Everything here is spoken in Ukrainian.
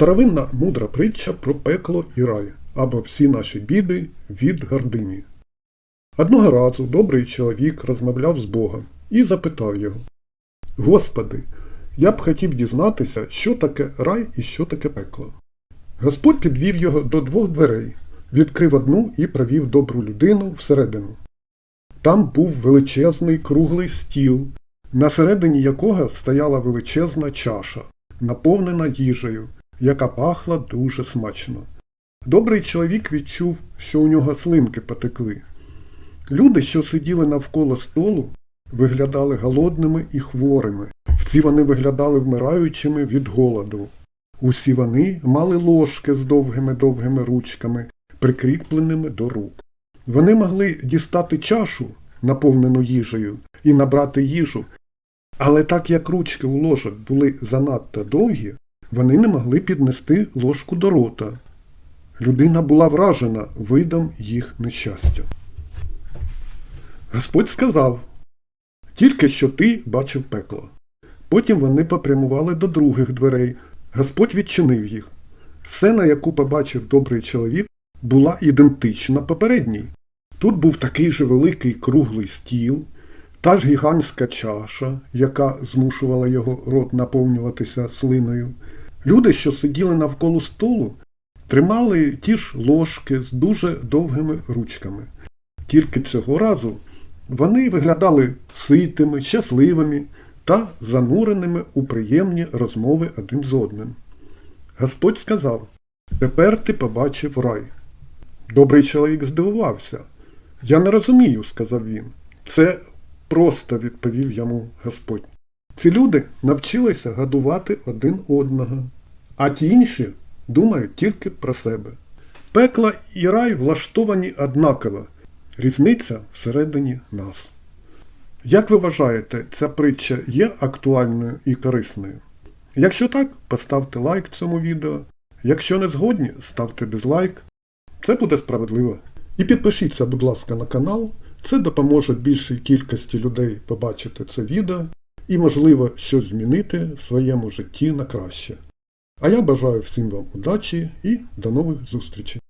Старовинна мудра притча про пекло і рай, або всі наші біди від гордині. Одного разу добрий чоловік розмовляв з Богом і запитав його Господи, я б хотів дізнатися, що таке рай і що таке пекло. Господь підвів його до двох дверей, відкрив одну і провів добру людину всередину. Там був величезний круглий стіл, на середині якого стояла величезна чаша, наповнена їжею, яка пахла дуже смачно. Добрий чоловік відчув, що у нього слинки потекли. Люди, що сиділи навколо столу, виглядали голодними і хворими. Всі вони виглядали вмираючими від голоду. Усі вони мали ложки з довгими-довгими ручками, прикріпленими до рук. Вони могли дістати чашу, наповнену їжею, і набрати їжу, але так як ручки у ложок були занадто довгі, вони не могли піднести ложку до рота. Людина була вражена видом їх нещастя. Господь сказав, тільки що ти бачив пекло. Потім вони попрямували до других дверей. Господь відчинив їх. Сцена, яку побачив добрий чоловік, була ідентична попередній. Тут був такий же великий круглий стіл, та ж гігантська чаша, яка змушувала його рот наповнюватися слиною. Люди, що сиділи навколо столу, тримали ті ж ложки з дуже довгими ручками. Тільки цього разу вони виглядали ситими, щасливими та зануреними у приємні розмови один з одним. Господь сказав Тепер ти побачив рай. Добрий чоловік здивувався. Я не розумію, сказав він. Це просто відповів йому Господь. Ці люди навчилися годувати один одного, а ті інші думають тільки про себе. Пекла і рай влаштовані однаково, різниця всередині нас. Як ви вважаєте, ця притча є актуальною і корисною? Якщо так, поставте лайк цьому відео. Якщо не згодні, ставте дизлайк. Це буде справедливо. І підпишіться, будь ласка, на канал. Це допоможе більшій кількості людей побачити це відео і, можливо, щось змінити в своєму житті на краще. А я бажаю всім вам удачі і до нових зустрічей!